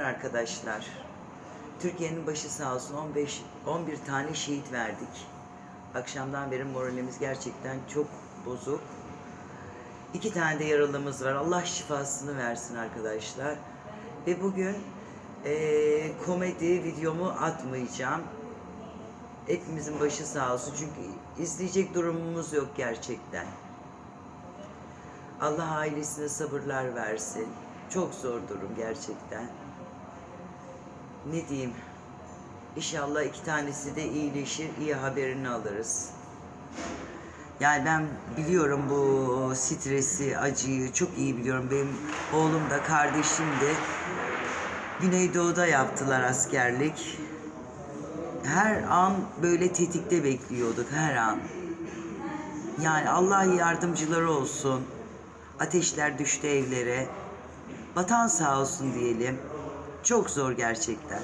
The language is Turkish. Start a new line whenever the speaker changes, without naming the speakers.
arkadaşlar. Türkiye'nin başı sağ olsun 15 11 tane şehit verdik. Akşamdan beri moralimiz gerçekten çok bozuk. İki tane de yaralımız var. Allah şifasını versin arkadaşlar. Ve bugün eee, komedi videomu atmayacağım. Hepimizin başı sağ olsun. Çünkü izleyecek durumumuz yok gerçekten. Allah ailesine sabırlar versin. Çok zor durum gerçekten. Ne diyeyim? İnşallah iki tanesi de iyileşir, iyi haberini alırız. Yani ben biliyorum bu stresi, acıyı çok iyi biliyorum. Benim oğlum da kardeşim de Güneydoğu'da yaptılar askerlik. Her an böyle tetikte bekliyorduk her an. Yani Allah yardımcıları olsun. Ateşler düştü evlere. Vatan sağ olsun diyelim. Çok zor gerçekten.